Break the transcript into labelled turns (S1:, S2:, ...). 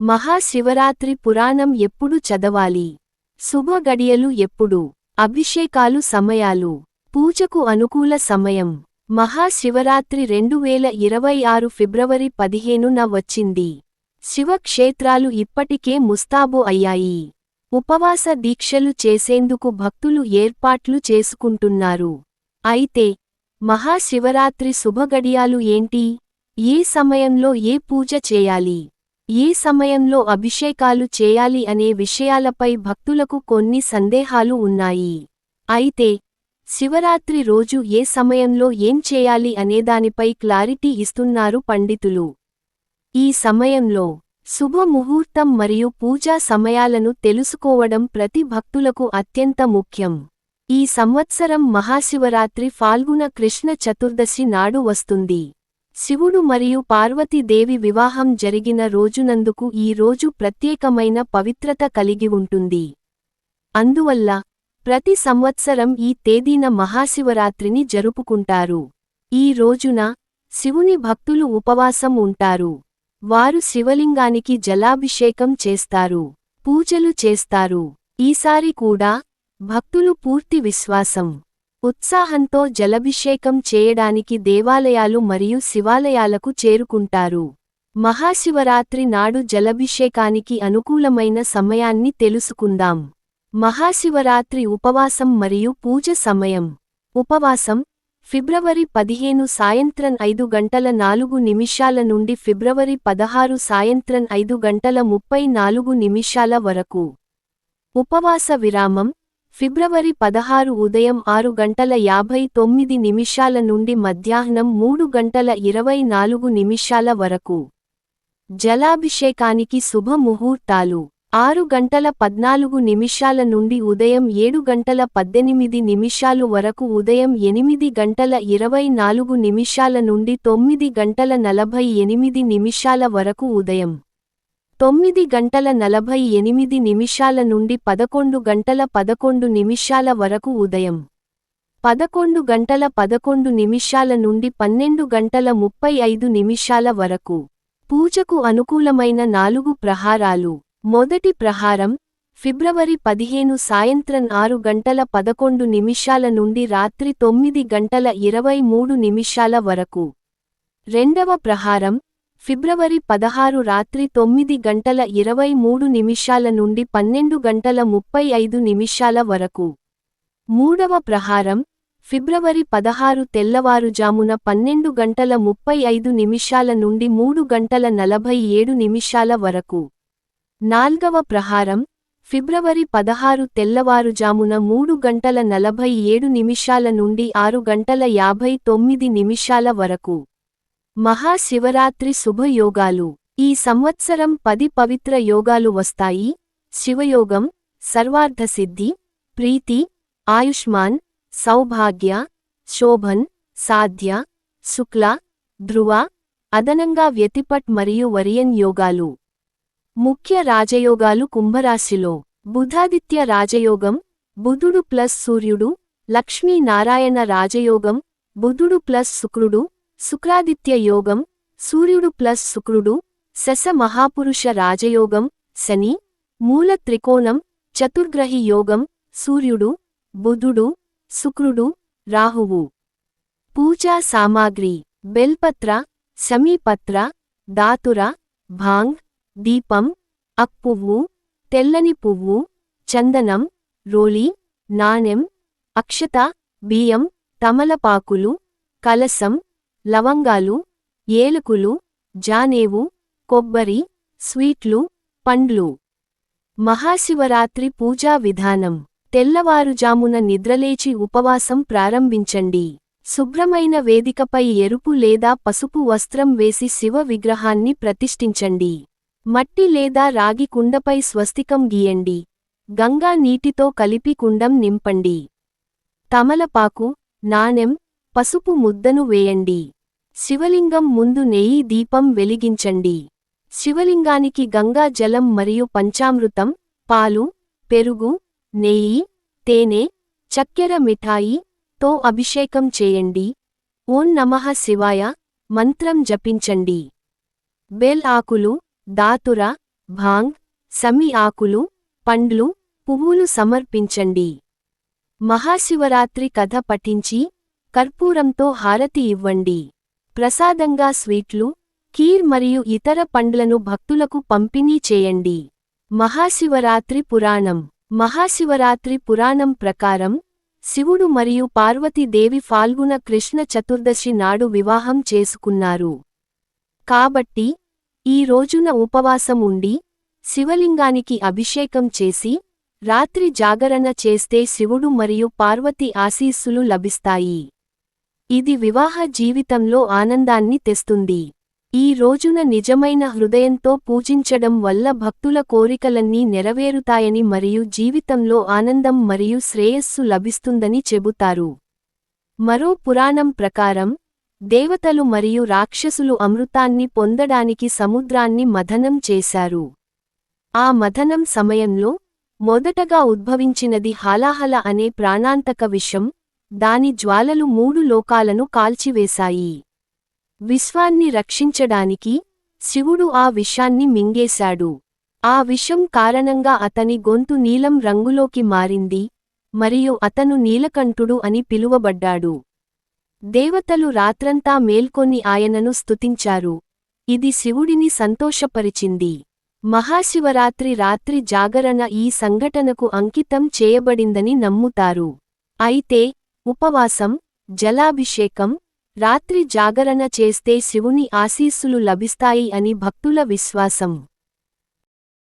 S1: మహాశివరాత్రి పురాణం ఎప్పుడు చదవాలి? శుభ గడియలు ఎప్పుడు? అభిషేకాలు సమయాలు? పూజకు అనుకూల సమయం? మహాశివరాత్రి రెండు వేల ఇరవై ఆరు ఫిబ్రవరి పదిహేనున వచ్చింది. శివక్షేత్రాలు ఇప్పటికే ముస్తాబు అయ్యాయి. ఉపవాస దీక్షలు చేసేందుకు భక్తులు ఏర్పాట్లు చేసుకుంటున్నారు. అయితే మహాశివరాత్రి శుభగడియాలు ఏంటి? ఏ సమయంలో ఏ పూజ చేయాలి? ఏ సమయంలో అభిషేకాలు చేయాలి అనే విషయాలపై భక్తులకు కొన్ని సందేహాలు ఉన్నాయి. అయితే శివరాత్రి రోజు ఏ సమయంలో ఏం చేయాలి అనేదానిపై క్లారిటీ ఇస్తున్నారు పండితులు. ఈ సమయంలో శుభ ముహూర్తం మరియు పూజా సమయాలను తెలుసుకోవడం ప్రతి భక్తులకు అత్యంత ముఖ్యం. ఈ సంవత్సరం మహాశివరాత్రి ఫాల్గుణ కృష్ణ చతుర్దశి నాడు వస్తుంది. శివుడు మరియు పార్వతీదేవి వివాహం జరిగిన రోజునందుకు ఈ రోజు ప్రత్యేకమైన పవిత్రత కలిగి ఉంటుంది. అందువల్ల ప్రతి సంవత్సరం ఈ తేదీన మహాశివరాత్రిని జరుపుకుంటారు. ఈ రోజున శివుని భక్తులు ఉపవాసం ఉంటారు. వారు శివలింగానికి జలాభిషేకం చేస్తారు. పూజలు చేస్తారు. ఈసారి కూడా భక్తులు పూర్తి విశ్వాసం. ఉత్సాహంతో జలభిషేకం చేయడానికి దేవాలయాలు మరియు శివాలయాలకు చేరుకుంటారు. మహాశివరాత్రి నాడు జలభిషేకానికి అనుకూలమైన సమయాన్ని తెలుసుకుందాం. మహాశివరాత్రి ఉపవాసం మరియు పూజ సమయం. ఉపవాసం ఫిబ్రవరి పదిహేను సాయంత్రం ఐదు గంటల నాలుగు నిమిషాల నుండి ఫిబ్రవరి పదహారు సాయంత్రం ఐదు గంటల ముప్పై నాలుగు నిమిషాల వరకు. ఉపవాస విరామం ఫిబ్రవరి పదహారు ఉదయం ఆరు గంటల యాభై తొమ్మిది నిమిషాల నుండి మధ్యాహ్నం మూడు గంటల ఇరవై నాలుగు నిమిషాల వరకు. జలాభిషేకానికి శుభ ముహూర్తాలు ఆరు గంటల పద్నాలుగు నిమిషాల నుండి ఉదయం ఏడు గంటల పద్దెనిమిది నిమిషాలు వరకు ఉదయం ఎనిమిది గంటల ఇరవై నాలుగు నిమిషాల నుండి తొమ్మిది గంటల నలభై ఎనిమిది నిమిషాల వరకు ఉదయం. తొమ్మిది గంటల నలభై ఎనిమిది నిమిషాల నుండి పదకొండు గంటల పదకొండు నిమిషాల వరకు ఉదయం. పదకొండు గంటల పదకొండు నిమిషాల నుండి పన్నెండు గంటల ముప్పై ఐదు నిమిషాల వరకు. పూజకు అనుకూలమైన నాలుగు ప్రహారాలు. మొదటి ప్రహారం ఫిబ్రవరి పదిహేను సాయంత్రం ఆరు గంటల పదకొండు నిమిషాల నుండి రాత్రి తొమ్మిది గంటల ఇరవై మూడు నిమిషాల వరకు. రెండవ ప్రహారం ఫిబ్రవరి పదహారు రాత్రి తొమ్మిది గంటల ఇరవై మూడు నిమిషాల నుండి పన్నెండు గంటల ముప్పై ఐదు నిమిషాల వరకు. మూడవ ప్రహారం ఫిబ్రవరి పదహారు తెల్లవారుజామున పన్నెండు గంటల ముప్పై ఐదు నిమిషాల నుండి మూడు గంటల నలభై ఏడు నిమిషాల వరకు. నాల్గవ ప్రహారం ఫిబ్రవరి పదహారు తెల్లవారుజామున మూడు గంటల నలభై ఏడు నిమిషాల నుండి ఆరు గంటల యాభై తొమ్మిది నిమిషాల వరకు. మహాశివరాత్రి శుభయోగాలు. ఈ సంవత్సరం పది పవిత్ర యోగాలు వస్తాయి. శివయోగం సర్వార్థసిద్ధి ప్రీతి ఆయుష్మాన్ సౌభాగ్య శోభన్ సాధ్య శుక్ల ధ్రువ అదనంగా వ్యతిపట్ మరియు వరియన్ యోగాలు. ముఖ్య రాజయోగాలు కుంభరాశిలో. బుధాదిత్య రాజయోగం బుధుడు ప్లస్ సూర్యుడు లక్ష్మీనారాయణ రాజయోగం బుధుడు ప్లస్ శుక్రుడు శుక్రాదిత్య యోగం సూర్యుడు ప్లస్ శుక్రుడు శశ మహాపురుష రాజయోగం శని మూల త్రికోణం చతుర్గ్రహి యోగం సూర్యుడు బుధుడు శుక్రుడు రాహువు. పూజా సామాగ్రి బెల్పత్ర సమీపత్ర దాతుర భాంగ్ దీపం అక్పువ్వు తెల్లని పువ్వు చందనం రోలి నాణెం అక్షత బియ్యం తమలపాకులు కలసం లవంగాలు ఏలకులు జానేవు కొబ్బరి స్వీట్లు పండ్లు. మహాశివరాత్రి పూజా విధానం. తెల్లవారుజామున నిద్రలేచి ఉపవాసం ప్రారంభించండి. శుభ్రమైన వేదికపై ఎరుపు లేదా పసుపు వస్త్రం వేసి శివ విగ్రహాన్ని ప్రతిష్ఠించండి. మట్టి లేదా రాగి కుండపై స్వస్తికం గీయండి. గంగా నీటితో కలిపి కుండం నింపండి. తమలపాకు నాణెం పసుపు ముద్దను వేయండి. శివలింగం ముందు నెయ్యి దీపం వెలిగించండి. శివలింగానికి గంగా జలం మరియు పంచామృతం పాలు పెరుగు నెయ్యి తేనె చక్కెర మిఠాయి తో అభిషేకం చేయండి. ఓం నమః శివాయ. మంత్రం జపించండి. బెల్ ఆకులు దాతుర భాంగ్ సమి ఆకులు పండ్లు పువ్వులు సమర్పించండి. మహాశివరాత్రి కథ పఠించి కర్పూరంతో హారతి ఇవ్వండి. ప్రసాదంగా స్వీట్లు కీర్ మరియు ఇతర పండ్లను భక్తులకు పంపిణీ చేయండి. మహాశివరాత్రి పురాణం. మహాశివరాత్రి పురాణం ప్రకారం శివుడు మరియు పార్వతీదేవి ఫాల్గుణ కృష్ణ చతుర్దశి నాడు వివాహం చేసుకున్నారు. కాబట్టి ఈ రోజున ఉపవాసం ఉండి శివలింగానికి అభిషేకం చేసి రాత్రి జాగరణ చేస్తే శివుడు మరియు పార్వతి ఆశీస్సులు లభిస్తాయి. ఇది వివాహ జీవితంలో ఆనందాన్ని తెస్తుంది. ఈ రోజున నిజమైన హృదయంతో పూజించడం వల్ల భక్తుల కోరికలన్నీ నెరవేరుతాయని మరియు జీవితంలో ఆనందం మరియు శ్రేయస్సు లభిస్తుందని చెబుతారు. మరో పురాణం ప్రకారం దేవతలు మరియు రాక్షసులు అమృతాన్ని పొందడానికి సముద్రాన్ని మథనం చేశారు. ఆ మథనం సమయంలో మొదటగా ఉద్భవించినది హాలాహల అనే ప్రాణాంతక విషం దాని జ్వాలలు మూడు లోకాలను కాల్చివేశాయి. విశ్వాన్ని రక్షించడానికి శివుడు ఆ విషాన్ని మింగేశాడు. ఆ విషం కారణంగా అతని గొంతు నీలం రంగులోకి మారింది మరియు అతను నీలకంఠుడు అని పిలువబడ్డాడు. దేవతలు రాత్రంతా మేల్కొని ఆయనను స్తుతించారు. ఇది శివుడిని సంతోషపరిచింది. మహాశివరాత్రి రాత్రి జాగరణ ఈ సంఘటనకు అంకితం చేయబడిందని నమ్ముతారు. అయితే ఉపవాసం జలాభిషేకం రాత్రి జాగరణ చేస్తే శివుని ఆశీస్సులు లభిస్తాయి అని భక్తుల విశ్వాసం.